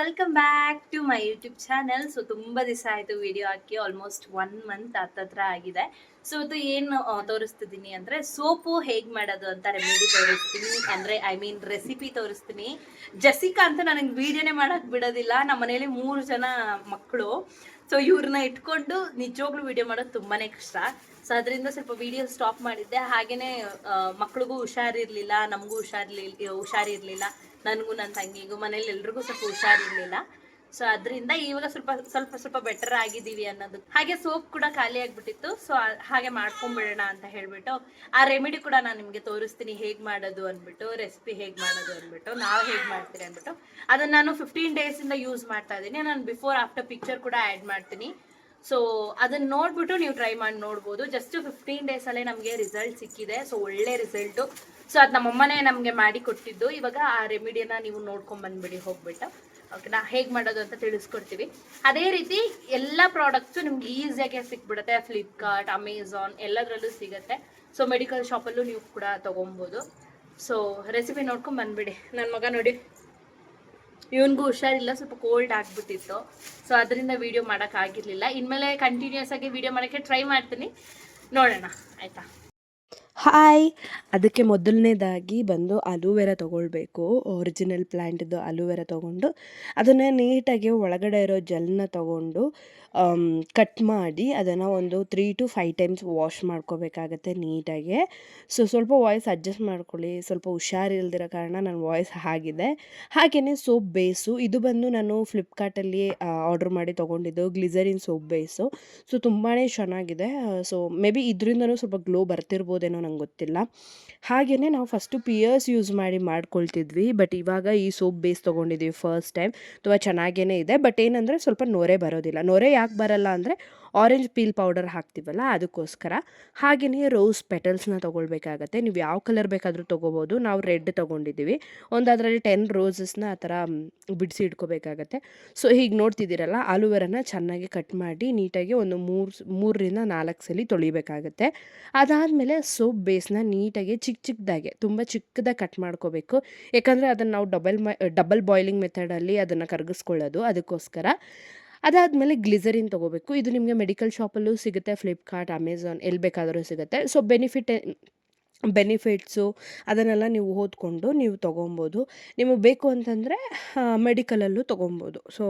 Welcome back to my YouTube channel so ತುಂಬ ದಿವಸ ಆಯಿತು ವಿಡಿಯೋ ಹಾಕಿ ಆಲ್ಮೋಸ್ಟ್ ಒನ್ ಮಂತ್ ಹತ್ತತ್ರ ಆಗಿದೆ. ಸೊ ಇದು ಏನು ತೋರಿಸ್ತಿದ್ದೀನಿ ಅಂದರೆ ಸೋಪು ಹೇಗೆ ಮಾಡೋದು ಅಂತ ರೆಮಿಡಿ ತೋರಿಸ್ತೀನಿ. ಅಂದರೆ ಐ ಮೀನ್ ರೆಸಿಪಿ ತೋರಿಸ್ತೀನಿ. ಜಸಿಕಾ ಅಂತ ನನಗೆ ವೀಡಿಯೋನೇ ಮಾಡೋಕ್ಕೆ ಬಿಡೋದಿಲ್ಲ. ನಮ್ಮ ಮನೇಲಿ ಮೂರು ಜನ ಮಕ್ಕಳು ಸೊ ಇವ್ರನ್ನ ಇಟ್ಕೊಂಡು ನಿಜವಾಗ್ಲೂ ವಿಡಿಯೋ ಮಾಡೋದು ತುಂಬಾ ಕಷ್ಟ. ಸೊ ಅದರಿಂದ ಸ್ವಲ್ಪ ವಿಡಿಯೋ ಸ್ಟಾಪ್ ಮಾಡಿದ್ದೆ. ಹಾಗೆಯೇ ಮಕ್ಳಿಗೂ ಹುಷಾರಿರ್ಲಿಲ್ಲ, ನಮಗೂ ಹುಷಾರಿರ್ಲಿಲ್ಲ ಹುಷಾರಿರ್ಲಿಲ್ಲ. ನನಗೂ ನನ್ನ ತಂಗಿಗೂ ಮನೇಲಿ ಎಲ್ರಿಗೂ ಸ್ವಲ್ಪ ಹುಷಾರಿರ್ಲಿಲ್ಲ. ಸೊ ಅದರಿಂದ ಇವಾಗ ಸ್ವಲ್ಪ ಸ್ವಲ್ಪ ಸ್ವಲ್ಪ ಬೆಟರ್ ಆಗಿದ್ದೀವಿ ಅನ್ನೋದು. ಹಾಗೆ ಸೋಪ್ ಕೂಡ ಖಾಲಿ ಆಗಿಬಿಟ್ಟಿತ್ತು. ಸೊ ಹಾಗೆ ಮಾಡ್ಕೊಂಡ್ಬಿಡೋಣ ಅಂತ ಹೇಳ್ಬಿಟ್ಟು, ಆ ರೆಮಿಡಿ ಕೂಡ ನಾನು ನಿಮಗೆ ತೋರಿಸ್ತೀನಿ ಹೇಗೆ ಮಾಡೋದು ಅಂದ್ಬಿಟ್ಟು ರೆಸಿಪಿ ಹೇಗೆ ಮಾಡೋದು ಅಂದ್ಬಿಟ್ಟು, ನಾವು ಹೇಗೆ ಮಾಡ್ತೀರಿ ಅಂದ್ಬಿಟ್ಟು, ಅದನ್ನು ನಾನು ಫಿಫ್ಟೀನ್ ಡೇಸಿಂದ ಯೂಸ್ ಮಾಡ್ತಾ ಇದ್ದೀನಿ. ನಾನು ಬಿಫೋರ್ ಆಫ್ಟರ್ ಪಿಕ್ಚರ್ ಕೂಡ ಆ್ಯಡ್ ಮಾಡ್ತೀನಿ. ಸೊ ಅದನ್ನ ನೋಡ್ಬಿಟ್ಟು ನೀವು ಟ್ರೈ ಮಾಡಿ ನೋಡ್ಬೋದು. ಜಸ್ಟ್ ಫಿಫ್ಟೀನ್ ಡೇಸಲ್ಲೇ ನಮಗೆ ರಿಸಲ್ಟ್ ಸಿಕ್ಕಿದೆ. ಸೊ ಒಳ್ಳೆ ರಿಸಲ್ಟು ಸೊ ಅದು ನಮ್ಮಮ್ಮನೇ ನಮಗೆ ಮಾಡಿ ಕೊಟ್ಟಿದ್ದು. ಇವಾಗ ಆ ರೆಮಿಡಿಯನ್ನ ನೀವು ನೋಡ್ಕೊಂಡ್ ಬಂದ್ಬಿಡಿ, ಹೋಗ್ಬಿಟ್ಟು. ಓಕೆನಾ ಹೇಗೆ ಮಾಡೋದು ಅಂತ ತಿಳಿಸ್ಕೊಡ್ತೀವಿ. ಅದೇ ರೀತಿ ಎಲ್ಲ ಪ್ರಾಡಕ್ಟ್ಸು ನಿಮ್ಗೆ ಈಸಿಯಾಗಿ ಸಿಕ್ಬಿಡುತ್ತೆ. ಫ್ಲಿಪ್ಕಾರ್ಟ್ ಅಮೆಝಾನ್ ಎಲ್ಲದರಲ್ಲೂ ಸಿಗುತ್ತೆ. ಸೊ ಮೆಡಿಕಲ್ ಶಾಪಲ್ಲೂ ನೀವು ಕೂಡ ತೊಗೊಬೋದು. ಸೊ ರೆಸಿಪಿ ನೋಡ್ಕೊಂಡ್ ಬಂದ್ಬಿಡಿ. ನನ್ನ ಮಗ ನೋಡಿ. ಇವನಿಗೂ ಹುಷಾರಿಲ್ಲ, ಸ್ವಲ್ಪ ಕೋಲ್ಡ್ ಆಗ್ಬಿಟ್ಟಿತ್ತು. ಸೊ ಅದರಿಂದ ವಿಡಿಯೋ ಮಾಡೋಕ್ಕಾಗಿರಲಿಲ್ಲ ಇನ್ಮೇಲೆ ಕಂಟಿನ್ಯೂಸ್ ಆಗಿ ವಿಡಿಯೋ ಮಾಡೋಕ್ಕೆ ಟ್ರೈ ಮಾಡ್ತೀನಿ. ನೋಡೋಣ. ಆಯಿತಾ? ಹಾಯ್ ಅದಕ್ಕೆ ಮೊದಲನೇದಾಗಿ ಬಂದು ಅಲೋವೆರಾ ತೊಗೊಳ್ಬೇಕು. ಒರಿಜಿನಲ್ ಪ್ಲ್ಯಾಂಟ್ದು ಅಲೋವೆರಾ ತೊಗೊಂಡು, ಅದನ್ನು ನೀಟಾಗಿ ಒಳಗಡೆ ಇರೋ ಜೆಲ್ನ ತೊಗೊಂಡು ಕಟ್ ಮಾಡಿ ಅದನ್ನು ಒಂದು three to five times wash ಮಾಡ್ಕೋಬೇಕಾಗತ್ತೆ ನೀಟಾಗಿ. ಸೊ ಸ್ವಲ್ಪ ವಾಯ್ಸ್ ಅಡ್ಜಸ್ಟ್ ಮಾಡ್ಕೊಳ್ಳಿ. ಸ್ವಲ್ಪ ಹುಷಾರಿಲ್ದಿರೋ ಕಾರಣ ನನ್ನ ವಾಯ್ಸ್ ಆಗಿದೆ ಹಾಗೆಯೇ ಸೋಪ್ ಬೇಸು ಇದು ಬಂದು ನಾನು ಫ್ಲಿಪ್ಕಾರ್ಟಲ್ಲಿ ಆರ್ಡ್ರ್ ಮಾಡಿ ತೊಗೊಂಡಿದ್ದು ಗ್ಲಿಸರಿನ್ ಸೋಪ್ ಬೇಸು ಸೊ ತುಂಬಾ ಚೆನ್ನಾಗಿದೆ. ಸೊ ಮೇ ಬಿ ಇದರಿಂದನೂ ಸ್ವಲ್ಪ ಗ್ಲೋ ಬರ್ತಿರ್ಬೋದೇನೋ ನಂಗೆ ಗೊತ್ತಿಲ್ಲ. ಹಾಗೆಯೇ ನಾವು ಫಸ್ಟು ಪಿಯರ್ಸ್ ಯೂಸ್ ಮಾಡಿ ಮಾಡ್ಕೊಳ್ತಿದ್ವಿ. ಬಟ್ ಇವಾಗ ಈ ಸೋಪ್ ಬೇಸ್ ತೊಗೊಂಡಿದ್ದೀವಿ ಫಸ್ಟ್ ಟೈಮ್ ತುಂಬ ಚೆನ್ನಾಗೇ ಇದೆ. ಬಟ್ ಏನಂದರೆ ಸ್ವಲ್ಪ ನೊರೆ ಬರೋದಿಲ್ಲ. ನೊರೆ ಯಾಕೆ ಬರಲ್ಲ ಅಂದರೆ ಆರೆಂಜ್ ಪೀಲ್ ಪೌಡರ್ ಹಾಕ್ತೀವಲ್ಲ ಅದಕ್ಕೋಸ್ಕರ. ಹಾಗೆಯೇ ರೋಸ್ ಪೆಟಲ್ಸ್ನ ತೊಗೊಳ್ಬೇಕಾಗತ್ತೆ. ನೀವು ಯಾವ ಕಲರ್ ಬೇಕಾದರೂ ತೊಗೋಬೋದು. ನಾವು ರೆಡ್ ತೊಗೊಂಡಿದ್ದೀವಿ. ಒಂದು ಅದರಲ್ಲಿ ಟೆನ್ ರೋಸಸ್ನ ಆ ಥರ ಬಿಡಿಸಿ ಇಟ್ಕೋಬೇಕಾಗತ್ತೆ. ಸೊ ಹೀಗೆ ನೋಡ್ತಿದ್ದೀರಲ್ಲ ಆಲೂವೆರನ ಚೆನ್ನಾಗಿ ಕಟ್ ಮಾಡಿ ನೀಟಾಗಿ ಒಂದು ಮೂರು, ಮೂರರಿಂದ ನಾಲ್ಕು ಸಲ ತೊಳಿಬೇಕಾಗತ್ತೆ. ಅದಾದಮೇಲೆ ಸೋಪ್ ಬೇಸ್ನ ನೀಟಾಗಿ ಚಿಕ್ಕ ಚಿಕ್ಕದಾಗೆ ತುಂಬ ಚಿಕ್ಕದಾಗಿ ಕಟ್ ಮಾಡ್ಕೋಬೇಕು. ಯಾಕಂದರೆ ಅದನ್ನು ನಾವು ಡಬಲ್ ಡಬಲ್ ಬಾಯ್ಲಿಂಗ್ ಮೆಥಡಲ್ಲಿ ಅದನ್ನು ಕರಗಿಸ್ಕೊಳ್ಳೋದು. ಅದಕ್ಕೋಸ್ಕರ ಅದಾದಮೇಲೆ ಗ್ಲಿಸರಿನ್ ತೊಗೋಬೇಕು. ಇದು ನಿಮಗೆ ಮೆಡಿಕಲ್ ಶಾಪಲ್ಲೂ ಸಿಗುತ್ತೆ, ಫ್ಲಿಪ್ಕಾರ್ಟ್ ಅಮೆಝಾನ್ ಎಲ್ಲಿ ಬೇಕಾದರೂ ಸಿಗುತ್ತೆ. ಸೊ, ಬೆನಿಫಿಟ್ ಬೆನಿಫಿಟ್ಸು ಅದನ್ನೆಲ್ಲ ನೀವು ಓದ್ಕೊಂಡು ನೀವು ತೊಗೊಬೋದು. ನಿಮಗೆ ಬೇಕು ಅಂತಂದರೆ ಮೆಡಿಕಲಲ್ಲೂ ತೊಗೊಬೋದು. ಸೊ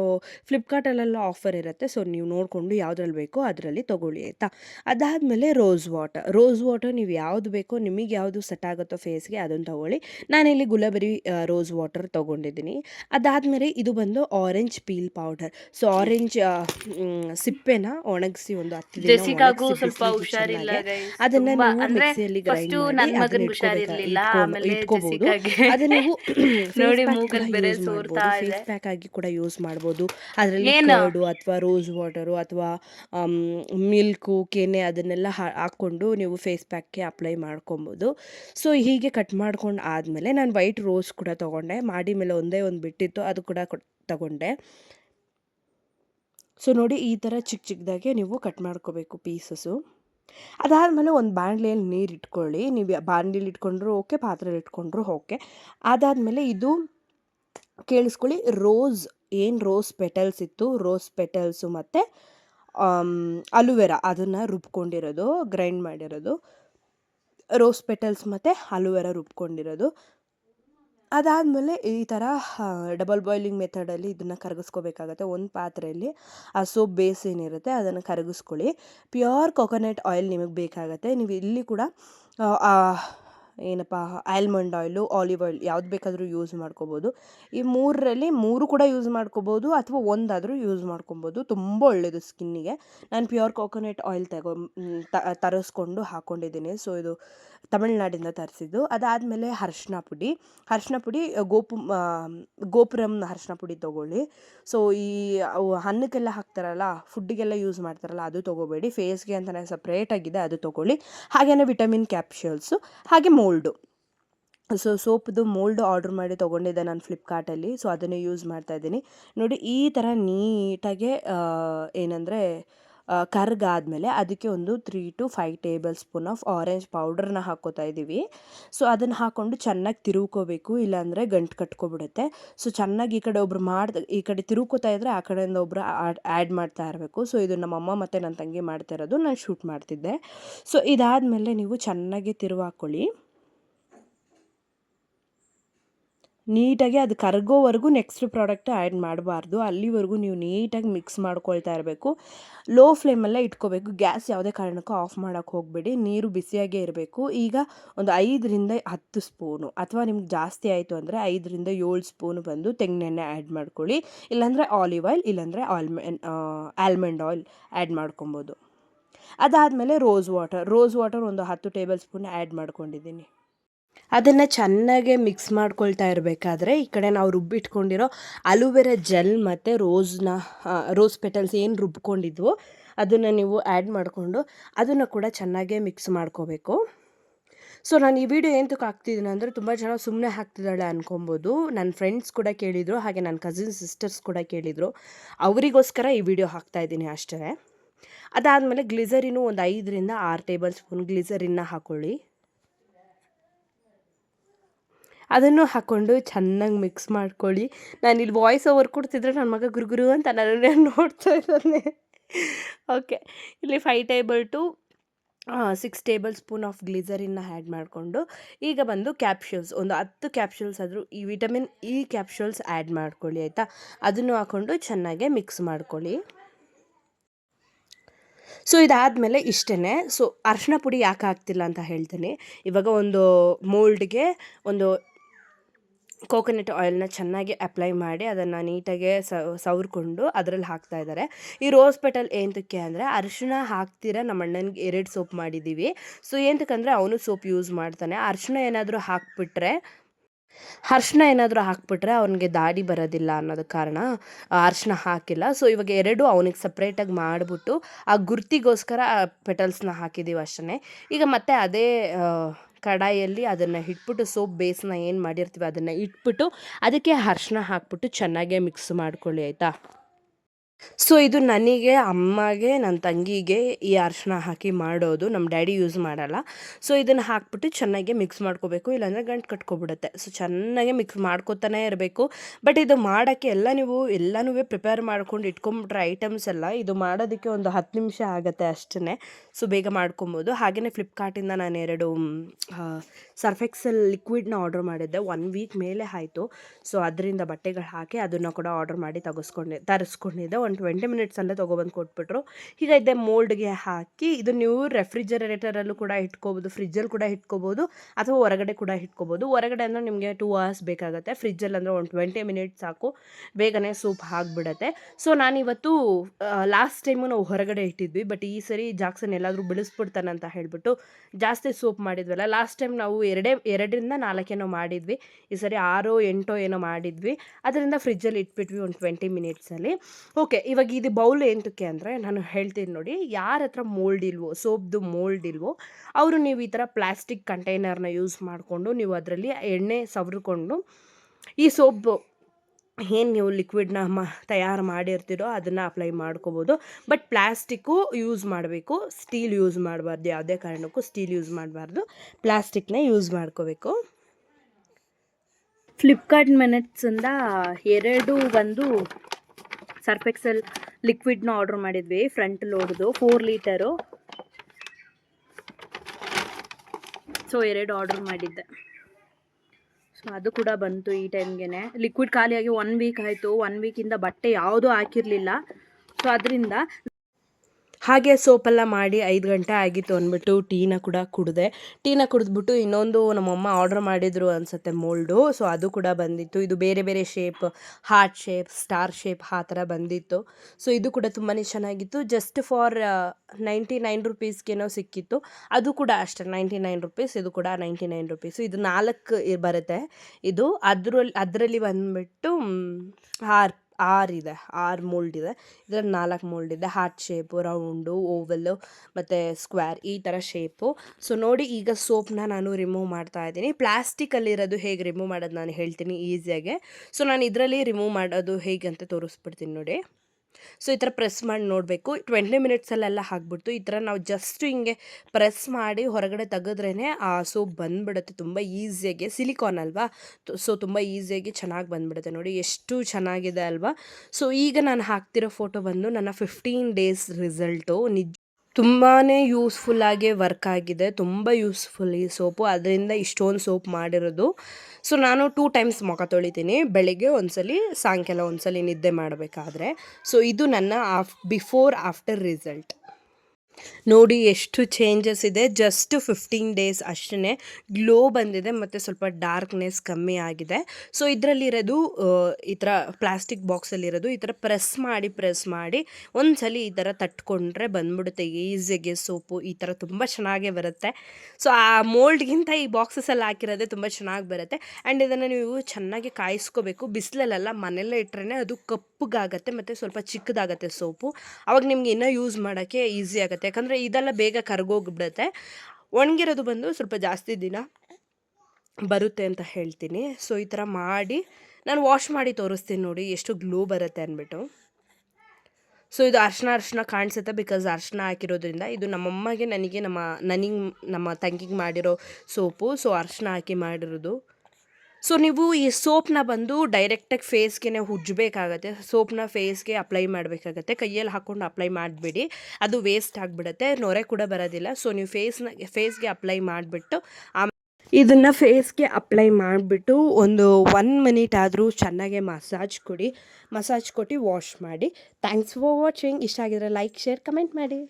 ಫ್ಲಿಪ್ಕಾರ್ಟಲ್ಲೆಲ್ಲ ಆಫರ್ ಇರುತ್ತೆ. ಸೊ ನೀವು ನೋಡಿಕೊಂಡು ಯಾವುದ್ರಲ್ಲಿ ಬೇಕೋ ಅದರಲ್ಲಿ ತೊಗೊಳ್ಳಿ ಆಯಿತಾ? ಅದಾದಮೇಲೆ ರೋಸ್ ವಾಟರ್ ರೋಸ್ ವಾಟರ್ ನೀವು ಯಾವುದು ಬೇಕೋ ನಿಮಗೆ ಯಾವುದು ಸೆಟ್ ಆಗುತ್ತೋ ಫೇಸ್ಗೆ ಅದನ್ನು ತೊಗೊಳ್ಳಿ. ನಾನಿಲ್ಲಿ ಗುಲಾಬರಿ ರೋಸ್ ವಾಟರ್ ತೊಗೊಂಡಿದ್ದೀನಿ. ಅದಾದಮೇಲೆ ಇದು ಬಂದು orange peel powder so orange ಸಿಪ್ಪೆನ ಒಣಗಿಸಿ ಒಂದು ಹತ್ತು ಅದನ್ನ ನೀವು ಮಿಕ್ಸಿಯಲ್ಲಿ ಗ್ರೈಂಡ್ ನನ್ ಮಗನ್ ಹುಷಾರಿರ್ಲಿಲ್ಲ, ಆಮೇಲೆ ಇಟ್ಕೋಬಹುದು. ಅದನ್ನ ನೀವು ನೋಡಿ ಮೂಗಲ್ ಬೇರೆ ಸೋರ್ತಾ ಇದೆ. ಫೇಸ್ ಪ್ಯಾಕ್ ಆಗಿ ಕೂಡ ಯೂಸ್ ಮಾಡಬಹುದು ಅದರಲ್ಲಿ? ಕರ್ಡು ಅಥವಾ ರೋಸ್ ವಾಟರು ಅಥವಾ ಮಿಲ್ಕು ಕೆನೆ ಅದನ್ನೆಲ್ಲ ಹಾಕೊಂಡು ನೀವು ಫೇಸ್ ಪ್ಯಾಕ್ಗೆ ಅಪ್ಲೈ ಮಾಡ್ಕೊಬೋದು. ಸೊ ಹೀಗೆ ಕಟ್ ಮಾಡ್ಕೊಂಡು ಆದ್ಮೇಲೆ ನಾನು ವೈಟ್ ರೋಸ್ ಕೂಡ ತಗೊಂಡೆ. ಮಾಡಿ ಮೇಲೆ ಒಂದೇ ಒಂದು ಬಿಟ್ಟಿತ್ತು ಅದು ಕೂಡ ತಗೊಂಡೆ. ಸೊ ನೋಡಿ ಈ ಥರ ಚಿಕ್ಕ ಚಿಕ್ಕದಾಗೆ ನೀವು ಕಟ್ ಮಾಡ್ಕೋಬೇಕು ಪೀಸಸ್ಸು ಅದಾದಮೇಲೆ ಒಂದು ಬಾಣಲೆಯಲ್ಲಿ ನೀರು ಇಟ್ಕೊಳ್ಳಿ. ನೀವು ಬಾಣಲೆಲಿ ಇಟ್ಕೊಂಡ್ರು ಓಕೆ ಪಾತ್ರೆಯಲ್ಲಿ ಇಟ್ಕೊಂಡ್ರು ಓಕೆ. ಅದಾದಮೇಲೆ ಇದು ಕೇಳಿಸ್ಕೊಳ್ಳಿ. ರೋಸ್, ಏನು ರೋಸ್ ಪೆಟಲ್ಸ್ ಇತ್ತು? ರೋಸ್ ಪೆಟಲ್ಸು ಮತ್ತು ಅಲುವೆರಾ ಅದನ್ನು ರುಬ್ಕೊಂಡಿರೋದು, ಗ್ರೈಂಡ್ ಮಾಡಿರೋದು. ರೋಸ್ ಪೆಟಲ್ಸ್ ಮತ್ತು ಅಲುವೆರಾ ರುಬ್ಕೊಂಡಿರೋದು. ಅದಾದಮೇಲೆ ಈ ಥರ ಡಬಲ್ ಬಾಯ್ಲಿಂಗ್ ಮೆಥಡಲ್ಲಿ ಇದನ್ನು ಕರಗಿಸ್ಕೋಬೇಕಾಗತ್ತೆ. ಒಂದು ಪಾತ್ರೆಯಲ್ಲಿ ಆ ಸೋಪ್ ಬೇಸ್ ಏನಿರುತ್ತೆ ಅದನ್ನು ಕರಗಿಸ್ಕೊಳ್ಳಿ. ಪ್ಯೂರ್ ಕೊಕೊನಟ್ ಆಯಿಲ್ ನಿಮಗೆ ಬೇಕಾಗತ್ತೆ. ನೀವು ಇಲ್ಲಿ ಕೂಡ ಏನಪ್ಪ, ಆಲ್ಮಂಡ್ ಆಯಿಲು, ಆಲಿವ್ ಆಯಿಲ್ ಯಾವ್ದು ಬೇಕಾದರೂ ಯೂಸ್ ಮಾಡ್ಕೋಬೋದು. ಈ ಮೂರರಲ್ಲಿ ಮೂರು ಕೂಡ ಯೂಸ್ ಮಾಡ್ಕೋಬೋದು ಅಥವಾ ಒಂದಾದರೂ ಯೂಸ್ ಮಾಡ್ಕೊಬೋದು. ತುಂಬ ಒಳ್ಳೆಯದು ಸ್ಕಿನ್ನಿಗೆ. ನಾನು ಪ್ಯೂರ್ ಕೋಕೋನಟ್ ಆಯಿಲ್ ತಗೋ ತರಿಸ್ಕೊಂಡು ಹಾಕ್ಕೊಂಡಿದ್ದೀನಿ ಸೊ, ಇದು ತಮಿಳ್ನಾಡಿಂದ ತರಿಸಿದ್ದು. ಅದಾದಮೇಲೆ ಅರ್ಶಿನ ಪುಡಿ. ಅರ್ಶಿನ ಪುಡಿ ಗೋಪು ಗೋಪುರಂ ಅರ್ಶಿನ ಪುಡಿ ತೊಗೊಳ್ಳಿ. ಸೊ, ಈ ಅನ್ನಕ್ಕೆಲ್ಲ ಹಾಕ್ತಾರಲ್ಲ, ಫುಡ್ಡಿಗೆಲ್ಲ ಯೂಸ್ ಮಾಡ್ತಾರಲ್ಲ, ಅದು ತೊಗೋಬೇಡಿ. ಫೇಸ್ಗೆ ಅಂತಲೇ ಸಪ್ರೇಟಾಗಿದೆ ಅದು ತೊಗೊಳ್ಳಿ. ಹಾಗೆಯೇ ವಿಟಮಿನ್, ಕ್ಯಾಪ್ಸ್ಯೂಲ್ಸು. ಹಾಗೆ ಮೋಲ್ಡು ಸೊ ಸೋಪ್ದು ಮೋಲ್ಡ್ ಆರ್ಡ್ರ್ ಮಾಡಿ ತೊಗೊಂಡಿದ್ದೆ ನಾನು ಫ್ಲಿಪ್ಕಾರ್ಟಲ್ಲಿ ಸೊ ಅದನ್ನು ಯೂಸ್ ಮಾಡ್ತಾ ಇದ್ದೀನಿ. ನೋಡಿ, ಈ ಥರ ನೀಟಾಗೆ ಏನಂದರೆ ಕರ್ಗಾದ್ಮೇಲೆ ಅದಕ್ಕೆ ಒಂದು three to five tablespoon of orange ಪೌಡರ್ನ ಹಾಕೋತಾ ಇದ್ದೀವಿ. ಸೊ ಅದನ್ನು ಹಾಕ್ಕೊಂಡು ಚೆನ್ನಾಗಿ ತಿರುವ್ಕೋಬೇಕು, ಇಲ್ಲಾಂದರೆ ಗಂಟು ಕಟ್ಕೊಬಿಡುತ್ತೆ. ಸೊ ಚೆನ್ನಾಗಿ ಈ ಕಡೆ ಒಬ್ರು ಮಾಡ್ದ, ಈ ಕಡೆ ತಿರುವ್ಕೋತಾ ಇದ್ದರೆ ಆ ಕಡೆಯಿಂದ ಒಬ್ರು ಆ್ಯಡ್ ಮಾಡ್ತಾ ಇರಬೇಕು. ಸೊ ಇದು ನಮ್ಮಮ್ಮ ಮತ್ತು ನನ್ನ ತಂಗಿ ಮಾಡ್ತಾ ಇರೋದು, ನಾನು ಶೂಟ್ ಮಾಡ್ತಿದ್ದೆ. ಸೊ ಇದಾದಮೇಲೆ ನೀವು ಚೆನ್ನಾಗಿ ತಿರುವು ಹಾಕ್ಕೊಳ್ಳಿ ನೀಟಾಗಿ ಅದು ಕರಗೋವರೆಗೂ ನೆಕ್ಸ್ಟ್ ಪ್ರಾಡಕ್ಟ್ ಆ್ಯಡ್ ಮಾಡಬಾರ್ದು. ಅಲ್ಲಿವರೆಗೂ ನೀವು ನೀಟಾಗಿ ಮಿಕ್ಸ್ ಮಾಡ್ಕೊಳ್ತಾ ಇರಬೇಕು. ಲೋ ಫ್ಲೇಮಲ್ಲೇ ಇಟ್ಕೋಬೇಕು. ಗ್ಯಾಸ್ ಯಾವುದೇ ಕಾರಣಕ್ಕೂ ಆಫ್ ಮಾಡೋಕ್ಕೆ ಹೋಗಬೇಡಿ. ನೀರು ಬಿಸಿಯಾಗೇ ಇರಬೇಕು. ಈಗ ಒಂದು ಐದರಿಂದ ಹತ್ತು ಸ್ಪೂನು ಅಥವಾ ನಿಮ್ಗೆ ಜಾಸ್ತಿ ಆಯಿತು ಅಂದರೆ ಐದರಿಂದ ಏಳು ಸ್ಪೂನು ಬಂದು ತೆಂಗಿನೆಣ್ಣೆ ಆ್ಯಡ್ ಮಾಡ್ಕೊಳ್ಳಿ. ಇಲ್ಲಾಂದರೆ ಆಲಿವ್ ಆಯಿಲ್ ಇಲ್ಲಾಂದರೆ ಆಲ್ಮೆನ್ ಆಲ್ಮಂಡ್ ಆಯಿಲ್ ಆ್ಯಡ್ ಮಾಡ್ಕೊಬೋದು ಅದಾದಮೇಲೆ ರೋಸ್ ವಾಟರ್ ರೋಸ್ ವಾಟರ್ ಒಂದು ಹತ್ತು ಟೇಬಲ್ ಸ್ಪೂನ್ ಆ್ಯಡ್ ಮಾಡ್ಕೊಂಡಿದ್ದೀನಿ. ಅದನ್ನು ಚೆನ್ನಾಗೆ ಮಿಕ್ಸ್ ಮಾಡ್ಕೊಳ್ತಾ ಇರಬೇಕಾದ್ರೆ ಈ ಕಡೆ ನಾವು ರುಬ್ಬಿಟ್ಕೊಂಡಿರೋ ಅಲುವೆರಾ ಜೆಲ್ ಮತ್ತು ರೋಸ್ನ ರೋಸ್ ಪೆಟಲ್ಸ್ ಏನು ರುಬ್ಕೊಂಡಿದ್ವೋ ಅದನ್ನು ನೀವು ಆ್ಯಡ್ ಮಾಡಿಕೊಂಡು ಅದನ್ನು ಕೂಡ ಚೆನ್ನಾಗೇ ಮಿಕ್ಸ್ ಮಾಡ್ಕೋಬೇಕು. ಸೊ ನಾನು ಈ ವಿಡಿಯೋ ಎಂತಕ್ಕೆ ಹಾಕ್ತಿದ್ದೀನಿ ಅಂದರೆ ತುಂಬ ಜನ ಸುಮ್ಮನೆ ಹಾಕ್ತಿದ್ದಾಳೆ ಅನ್ಕೊಬೋದು. ನನ್ನ ಫ್ರೆಂಡ್ಸ್ ಕೂಡ ಕೇಳಿದರು, ಹಾಗೆ ನನ್ನ ಕಸಿನ್ ಸಿಸ್ಟರ್ಸ್ ಕೂಡ ಕೇಳಿದರು. ಅವರಿಗೋಸ್ಕರ ಈ ವಿಡಿಯೋ ಹಾಕ್ತಾ ಇದ್ದೀನಿ ಅಷ್ಟೇ. ಅದಾದಮೇಲೆ ಗ್ಲಿಸರಿನೂ ಒಂದು ಐದರಿಂದ ಆರು ಟೇಬಲ್ ಸ್ಪೂನ್ ಗ್ಲಿಸರಿನ್ನ ಹಾಕ್ಕೊಳ್ಳಿ ಅದನ್ನು ಹಾಕ್ಕೊಂಡು ಚೆನ್ನಾಗಿ ಮಿಕ್ಸ್ ಮಾಡ್ಕೊಳ್ಳಿ. ನಾನು ಇಲ್ಲಿ ವಾಯ್ಸ್ ಓವರ್ ಕೊಡ್ತಿದ್ರೆ ನನ್ನ ಮಗ ಗುರುಗುರು ಅಂತ ನಾನು ನೋಡ್ತಾ ಇದ್ದಾನೆ. ಓಕೆ ಇಲ್ಲಿ five table to six tablespoon of ಗ್ಲಿಸರಿನ್ನ add ಮಾಡಿಕೊಂಡು, ಈಗ ಬಂದು ಕ್ಯಾಪ್ಶೂಲ್ಸ್ ಒಂದು ಹತ್ತು ಕ್ಯಾಪ್ಶೂಲ್ಸ್ ಆದರೂ ಈ ವಿಟಮಿನ್ ಇ ಕ್ಯಾಪ್ಶೂಲ್ಸ್ ಆ್ಯಡ್ ಮಾಡ್ಕೊಳ್ಳಿ, ಆಯಿತಾ? ಅದನ್ನು ಹಾಕ್ಕೊಂಡು ಚೆನ್ನಾಗೆ ಮಿಕ್ಸ್ ಮಾಡ್ಕೊಳ್ಳಿ. ಸೊ ಇದಾದಮೇಲೆ ಇಷ್ಟೇ ಸೊ ಅರ್ಶಿನ ಪುಡಿ ಯಾಕೆ ಹಾಕ್ತಿಲ್ಲ ಅಂತ ಹೇಳ್ತೀನಿ. ಇವಾಗ ಒಂದು ಮೋಲ್ಡ್ಗೆ ಒಂದು ಕೋಕೋನಟ್ ಆಯಿಲ್ನ ಚೆನ್ನಾಗಿ ಅಪ್ಲೈ ಮಾಡಿ ಅದನ್ನು ನೀಟಾಗಿ ಸವರ್ಕೊಂಡು ಅದರಲ್ಲಿ ಹಾಕ್ತಾ ಇದ್ದಾರೆ. ಈ ರೋಸ್ ಪೆಟಲ್ ಏನಕ್ಕೆ ಅಂದರೆ ಅರಿಶಿಣ ಹಾಕ್ತೀರ ನಮ್ಮ ಅಣ್ಣನಿಗೆ ಎರಡು ಸೋಪ್ ಮಾಡಿದ್ದೀವಿ. ಸೊ ಏನಕ್ಕಂದರೆ ಅವನು ಸೋಪ್ ಯೂಸ್ ಮಾಡ್ತಾನೆ. ಅರಿಶಿಣ ಏನಾದರೂ ಹಾಕ್ಬಿಟ್ರೆ ಅರ್ಶಿನ ಏನಾದರೂ ಹಾಕ್ಬಿಟ್ರೆ ಅವನಿಗೆ ದಾಡಿ ಬರೋದಿಲ್ಲ ಅನ್ನೋದು ಕಾರಣ ಅರ್ಶಿನ ಹಾಕಿಲ್ಲ. ಸೊ ಇವಾಗ ಎರಡು ಅವನಿಗೆ ಸಪ್ರೇಟಾಗಿ ಮಾಡಿಬಿಟ್ಟು ಆ ಗುರ್ತಿಗೋಸ್ಕರ ಪೆಟಲ್ಸ್ನ ಹಾಕಿದ್ದೀವಿ ಅಷ್ಟೇ ಈಗ ಮತ್ತೆ ಅದೇ ಕಡಾಯಲ್ಲಿ ಅದನ್ನು ಇಟ್ಬಿಟ್ಟು ಸೋಪ್ ಬೇಸ್ನ ಏನು ಮಾಡಿರ್ತೀವಿ ಅದನ್ನು ಇಟ್ಬಿಟ್ಟು, ಅದಕ್ಕೆ ಅರ್ಶಿನ ಹಾಕ್ಬಿಟ್ಟು ಚೆನ್ನಾಗೆ ಮಿಕ್ಸ್ ಮಾಡ್ಕೊಳ್ಳಿ, ಆಯಿತಾ? ಸೊ ಇದು ನನಗೆ, ಅಮ್ಮಗೆ ನನ್ನ ತಂಗಿಗೆ ಈ ಅರಿಶಿನ ಹಾಕಿ ಮಾಡೋದು ನಮ್ಮ ಡ್ಯಾಡಿ ಯೂಸ್ ಮಾಡಲ್ಲ. ಸೊ ಇದನ್ನು ಹಾಕ್ಬಿಟ್ಟು ಚೆನ್ನಾಗಿ ಮಿಕ್ಸ್ ಮಾಡ್ಕೋಬೇಕು. ಇಲ್ಲಾಂದರೆ ಗಂಟು ಕಟ್ಕೊಬಿಡುತ್ತೆ. ಸೊ ಚೆನ್ನಾಗಿ ಮಿಕ್ಸ್ ಮಾಡ್ಕೋತಾನೆ ಇರಬೇಕು. ಬಟ್ ಇದು ಮಾಡೋಕ್ಕೆ ಎಲ್ಲ ನೀವು, ಎಲ್ಲನೂ ಪ್ರಿಪೇರ್ ಮಾಡ್ಕೊಂಡು ಇಟ್ಕೊಂಬಿಟ್ರೆ ಐಟಮ್ಸ್ ಎಲ್ಲ, ಇದು ಮಾಡೋದಕ್ಕೆ ಒಂದು ಹತ್ತು ನಿಮಿಷ ಆಗುತ್ತೆ ಅಷ್ಟೇ ಸೊ ಬೇಗ ಮಾಡ್ಕೊಬೋದು. ಹಾಗೆಯೇ ಫ್ಲಿಪ್ಕಾರ್ಟಿಂದ ನಾನು ಎರಡು ಸರ್ಫೆಕ್ಸಲ್ ಲಿಕ್ವಿಡ್ನ ಆರ್ಡರ್ ಮಾಡಿದ್ದೆ. ಒನ್ ವೀಕ್ ಮೇಲೆ ಆಯಿತು. ಸೊ ಅದರಿಂದ ಬಟ್ಟೆಗಳು ಹಾಕಿ ಅದನ್ನು ಕೂಡ ಆರ್ಡರ್ ಮಾಡಿ ತಗಸ್ಕೊಂಡೆ, ತರಿಸ್ಕೊಂಡಿದ್ದೆ. ಒಂದು ಟ್ವೆಂಟಿ ಮಿನಿಟ್ಸಲ್ಲೇ ತೊಗೊಬಂದು ಕೊಟ್ಬಿಟ್ರು. ಈಗ ಇದೇ ಮೋಲ್ಡ್ಗೆ ಹಾಕಿ ಇದು ನೀವು ರೆಫ್ರಿಜರೇಟರಲ್ಲೂ ಕೂಡ ಇಟ್ಕೋಬೋದು, ಫ್ರಿಜ್ಜಲ್ಲಿ ಕೂಡ ಇಟ್ಕೋಬೋದು ಅಥವಾ ಹೊರಗಡೆ ಕೂಡ ಇಟ್ಕೋಬೋದು. ಹೊರಗಡೆ ಅಂದರೆ ನಿಮಗೆ ಟೂ ಅವರ್ಸ್ ಬೇಕಾಗುತ್ತೆ. ಫ್ರಿಜ್ಜಲ್ಲಿ ಅಂದರೆ ಒಂದು ಟ್ವೆಂಟಿ ಮಿನಿಟ್ಸ್ ಸಾಕು. ಬೇಗನೆ ಸೂಪ್ ಆಗಿಬಿಡತ್ತೆ. ಸೊ ನಾನಿವತ್ತು ಲಾಸ್ಟ್ ಟೈಮು ನಾವು ಹೊರಗಡೆ ಇಟ್ಟಿದ್ವಿ. ಬಟ್ ಈ ಸರಿ ಜಾಕ್ಸನ್ ಎಲ್ಲಾದರೂ ಬಿಡಿಸ್ಬಿಡ್ತಾನೆ ಅಂತ ಹೇಳಿಬಿಟ್ಟು ಜಾಸ್ತಿ ಸೂಪ್ ಮಾಡಿದ್ವಲ್ಲ. ಲಾಸ್ಟ್ ಟೈಮ್ ನಾವು ಎರಡೇ, ಎರಡರಿಂದ ನಾಲ್ಕೇನೋ ಮಾಡಿದ್ವಿ. ಈ ಸರಿ ಆರೋ ಎಂಟೋ ಏನೋ ಮಾಡಿದ್ವಿ. ಅದರಿಂದ ಫ್ರಿಜ್ಜಲ್ಲಿ ಇಟ್ಬಿಟ್ವಿ ಒಂದು ಟ್ವೆಂಟಿ ಮಿನಿಟ್ಸಲ್ಲಿ ಓಕೆ ಇವಾಗ ಇದು ಬೌಲ್ ಎಂತಕ್ಕೆ ಅಂದರೆ ನಾನು ಹೇಳ್ತೀನಿ ನೋಡಿ, ಯಾರ ಹತ್ರ ಮೋಲ್ಡ್ ಇಲ್ವೋ, ಸೋಪ್ದು ಮೋಲ್ಡ್ ಇಲ್ವೋ, ಅವರು ನೀವು ಈ ಥರ ಪ್ಲಾಸ್ಟಿಕ್ ಕಂಟೈನರ್ನ ಯೂಸ್ ಮಾಡಿಕೊಂಡು ನೀವು ಅದರಲ್ಲಿ ಎಣ್ಣೆ ಸವರ್ಕೊಂಡು ಈ ಸೋಪ್ ಏನು ನೀವು ಲಿಕ್ವಿಡ್ನ ಮ ತಯಾರು ಮಾಡಿರ್ತೀರೋ ಅದನ್ನು ಅಪ್ಲೈ ಮಾಡ್ಕೋಬೋದು. ಬಟ್ ಪ್ಲಾಸ್ಟಿಕ್ಕು ಯೂಸ್ ಮಾಡಬೇಕು ಸ್ಟೀಲ್ ಯೂಸ್ ಮಾಡಬಾರ್ದು, ಯಾವುದೇ ಕಾರಣಕ್ಕೂ ಸ್ಟೀಲ್ ಯೂಸ್ ಮಾಡಬಾರ್ದು ಪ್ಲಾಸ್ಟಿಕ್ನ ಯೂಸ್ ಮಾಡ್ಕೋಬೇಕು. ಫ್ಲಿಪ್ಕಾರ್ಟ್ ಮಿನಿಟ್ಸಿಂದ ಎರಡು ಬಂದು ಸರ್ಫೆಕ್ಸಲ್ ಲಿಕ್ವಿಡ್ನ ಆರ್ಡ್ರ್ ಮಾಡಿದ್ವಿ ಫ್ರಂಟ್ ಲೋಡ್ದು ಫೋರ್ ಲೀಟರು ಸೊ ಎರಡು ಆರ್ಡ್ರ್ ಮಾಡಿದ್ದೆ. ಸೊ ಅದು ಕೂಡ ಬಂತು ಈ ಟೈಮ್ಗೆ ಲಿಕ್ವಿಡ್ ಖಾಲಿಯಾಗಿ ಒನ್ ವೀಕ್ ಆಯಿತು. ಒನ್ ವೀಕಿಂದ ಬಟ್ಟೆ ಯಾವುದೂ ಹಾಕಿರಲಿಲ್ಲ. ಸೊ ಅದರಿಂದ ಹಾಗೆ ಸೋಪೆಲ್ಲ ಮಾಡಿ ಐದು ಗಂಟೆ ಆಗಿತ್ತು ಅಂದ್ಬಿಟ್ಟು ಟೀನ ಕೂಡ ಕುಡಿದೆ. ಟೀನ ಕುಡಿದ್ಬಿಟ್ಟು ಇನ್ನೊಂದು ನಮ್ಮಮ್ಮ ಆರ್ಡ್ರ್ ಮಾಡಿದ್ರು ಅನಿಸುತ್ತೆ ಮೋಲ್ಡು. ಸೊ ಅದು ಕೂಡ ಬಂದಿತ್ತು. ಇದು ಬೇರೆ ಬೇರೆ shape heart shape star shape ಆ ಥರ ಬಂದಿತ್ತು. ಸೊ ಇದು ಕೂಡ ತುಂಬಾ ಚೆನ್ನಾಗಿತ್ತು. ಜಸ್ಟ್ ಫಾರ್ ನೈಂಟಿ ನೈನ್ ರುಪೀಸ್ಗೇನೋ ಸಿಕ್ಕಿತ್ತು. ಅದು ಕೂಡ ಅಷ್ಟೇ ನೈಂಟಿ ನೈನ್ ರುಪೀಸ್ ಇದು ಕೂಡ ನೈಂಟಿ ನೈನ್ ರುಪೀಸ್ ಇದು ನಾಲ್ಕು ಬರುತ್ತೆ. ಇದು ಅದರಲ್ಲಿ ಅದರಲ್ಲಿ ಬಂದುಬಿಟ್ಟು ಆರು ಆರು ಇದೆ, ಆರು ಮೋಲ್ಡ್ ಇದೆ. ಇದರಲ್ಲಿ ನಾಲ್ಕು ಮೋಲ್ಡ್ ಇದೆ. ಹಾರ್ಟ್ ಶೇಪು ರೌಂಡು ಓವಲ್ಲು ಮತ್ತು ಸ್ಕ್ವೇರ್ ಈ ಥರ ಶೇಪು ಸೊ ನೋಡಿ ಈಗ ಸೋಪ್ನ ನಾನು ರಿಮೂವ್ ಮಾಡ್ತಾ ಇದ್ದೀನಿ. ಪ್ಲಾಸ್ಟಿಕಲ್ಲಿರೋದು ಹೇಗೆ ರಿಮೂವ್ ಮಾಡೋದು ನಾನು ಹೇಳ್ತೀನಿ ಈಸಿಯಾಗೆ ಸೊ ನಾನು ಇದರಲ್ಲಿ ರಿಮೂವ್ ಮಾಡೋದು ಹೇಗೆ ಅಂತ ತೋರಿಸ್ಬಿಡ್ತೀನಿ ನೋಡಿ. ಸೊ, ಈ ಥರ ಪ್ರೆಸ್ ಮಾಡಿ ನೋಡಬೇಕು. ಟ್ವೆಂಟಿ ಮಿನಿಟ್ಸಲ್ಲೆಲ್ಲ ಹಾಕ್ಬಿಡ್ತು. ಈ ಥರ ನಾವು ಜಸ್ಟ್ ಹಿಂಗೆ ಪ್ರೆಸ್ ಮಾಡಿ ಹೊರಗಡೆ ತೆಗೆದ್ರೇ ಆ ಸೋಪ್ ಬಂದ್ಬಿಡುತ್ತೆ. ತುಂಬ ಈಸಿಯಾಗಿ, ಸಿಲಿಕಾನ್ ಅಲ್ವಾ? ಸೊ, ತುಂಬ ಈಸಿಯಾಗಿ ಚೆನ್ನಾಗಿ ಬಂದ್ಬಿಡುತ್ತೆ ನೋಡಿ, ಎಷ್ಟು ಚೆನ್ನಾಗಿದೆ ಅಲ್ವಾ? ಸೊ, ಈಗ ನಾನು ಹಾಕ್ತಿರೋ ಫೋಟೋ ಬಂದು ನನ್ನ ಫಿಫ್ಟೀನ್ ಡೇಸ್ ರಿಸಲ್ಟು ನಿಜ ತುಂಬಾ ಯೂಸ್ಫುಲ್ಲಾಗಿ ವರ್ಕ್ ಆಗಿದೆ. ತುಂಬ ಯೂಸ್ಫುಲ್ ಈ ಸೋಪು. ಅದರಿಂದ ಇಷ್ಟೊಂದು ಸೋಪ್ ಮಾಡಿರೋದು. ಸೊ ನಾನು ಟೂ ಟೈಮ್ಸ್ ಮುಖ ತೊಳಿತೀನಿ. ಬೆಳಿಗ್ಗೆ ಒಂದ್ಸಲಿ, ಸಾಯಂಕಾಲ ಒಂದ್ಸಲಿ ನಿದ್ದೆ ಮಾಡಬೇಕಾದ್ರೆ. ಸೊ ಇದು none of before after result ನೋಡಿ ಎಷ್ಟು ಚೇಂಜಸ್ ಇದೆ. ಜಸ್ಟ್ ಫಿಫ್ಟೀನ್ ಡೇಸ್ ಅಷ್ಟೇ ಗ್ಲೋ ಬಂದಿದೆ ಮತ್ತು ಸ್ವಲ್ಪ ಡಾರ್ಕ್ನೆಸ್ ಕಮ್ಮಿ ಆಗಿದೆ. ಸೊ ಇದರಲ್ಲಿರೋದು ಈ ಥರ ಪ್ಲಾಸ್ಟಿಕ್ ಬಾಕ್ಸಲ್ಲಿರೋದು ಈ ಥರ ಪ್ರೆಸ್ ಮಾಡಿ ಪ್ರೆಸ್ ಮಾಡಿ ಒಂದ್ಸಲಿ ಈ ಥರ ತಟ್ಕೊಂಡ್ರೆ ಬಂದ್ಬಿಡುತ್ತೆ. ಈಸಿಯಾಗಿ ಸೋಪು ಈ ಥರ ತುಂಬ ಚೆನ್ನಾಗೇ ಬರುತ್ತೆ. ಸೊ ಆ ಮೋಲ್ಡ್ಗಿಂತ ಈ ಬಾಕ್ಸಸ್ಸಲ್ಲಿ ಹಾಕಿರೋದೇ ತುಂಬ ಚೆನ್ನಾಗಿ ಬರುತ್ತೆ. ಆ್ಯಂಡ್ ಇದನ್ನು ನೀವು ಚೆನ್ನಾಗಿ ಕಾಯಿಸ್ಕೋಬೇಕು. ಬಿಸಿಲಲ್ಲೆಲ್ಲ ಮನೆಯಲ್ಲೇ ಇಟ್ಟರೆ ಅದು ಕಪ್ಪಗಾಗತ್ತೆ ಮತ್ತು ಸ್ವಲ್ಪ ಚಿಕ್ಕದಾಗತ್ತೆ ಸೋಪು. ಅವಾಗ ನಿಮ್ಗೆ ಇನ್ನೂ ಯೂಸ್ ಮಾಡೋಕ್ಕೆ ಈಸಿ ಆಗುತ್ತೆ. ಯಾಕಂದರೆ ಇದೆಲ್ಲ ಬೇಗ ಕರ್ಗೋಗ್ಬಿಡುತ್ತೆ. ಒಣಗಿರೋದು ಬಂದು ಸ್ವಲ್ಪ ಜಾಸ್ತಿ ದಿನ ಬರುತ್ತೆ ಅಂತ ಹೇಳ್ತೀನಿ. ಸೊ ಈ ಥರ ಮಾಡಿ ನಾನು ವಾಶ್ ಮಾಡಿ ತೋರಿಸ್ತೀನಿ ನೋಡಿ, ಎಷ್ಟು ಗ್ಲೂ ಬರುತ್ತೆ ಅಂದ್ಬಿಟ್ಟು. ಸೊ ಇದು ಅರ್ಶನ ಅರ್ಶನ ಕಾಣಿಸುತ್ತೆ ಬಿಕಾಸ್ ಅರ್ಶನ ಹಾಕಿರೋದ್ರಿಂದ ಇದು ನಮ್ಮಮ್ಮಗೆ ನನಗೆ ನಮ್ಮ ನನಗೆ ನಮ್ಮ ತಂಗಿಗೆ ಮಾಡಿರೋ ಸೋಪು. ಸೊ ಅರ್ಶನ ಹಾಕಿ ಮಾಡಿರೋದು. ಸೊ ನೀವು ಈ ಸೋಪ್ನ ಬಂದು ಡೈರೆಕ್ಟಾಗಿ ಫೇಸ್ಗೆ ಉಜ್ಜಬೇಕಾಗತ್ತೆ ಸೋಪ್ನ ಫೇಸ್ಗೆ ಅಪ್ಲೈ ಮಾಡಬೇಕಾಗತ್ತೆ. ಕೈಯಲ್ಲಿ ಹಾಕ್ಕೊಂಡು ಅಪ್ಲೈ ಮಾಡಿಬಿಡಿ. ಅದು ವೇಸ್ಟ್ ಆಗಿಬಿಡುತ್ತೆ. ನೊರೆ ಕೂಡ ಬರೋದಿಲ್ಲ. ಸೊ ನೀವು ಫೇಸ್ನ ಫೇಸ್ಗೆ ಅಪ್ಲೈ ಮಾಡಿಬಿಟ್ಟು ಇದನ್ನ ಇದನ್ನು ಫೇಸ್ಗೆ ಅಪ್ಲೈ ಮಾಡಿಬಿಟ್ಟು ಒಂದು ಒನ್ ಮಿನಿಟ್ ಆದರೂ ಚೆನ್ನಾಗೆ ಮಸಾಜ್ ಕೊಡಿ. ಮಸಾಜ್ ಕೊಟ್ಟು ವಾಶ್ ಮಾಡಿ. ಥ್ಯಾಂಕ್ಸ್ ಫಾರ್ ವಾಚಿಂಗ್ ಇಷ್ಟ ಆಗಿದ್ರೆ ಲೈಕ್ ಶೇರ್ ಕಮೆಂಟ್ ಮಾಡಿ.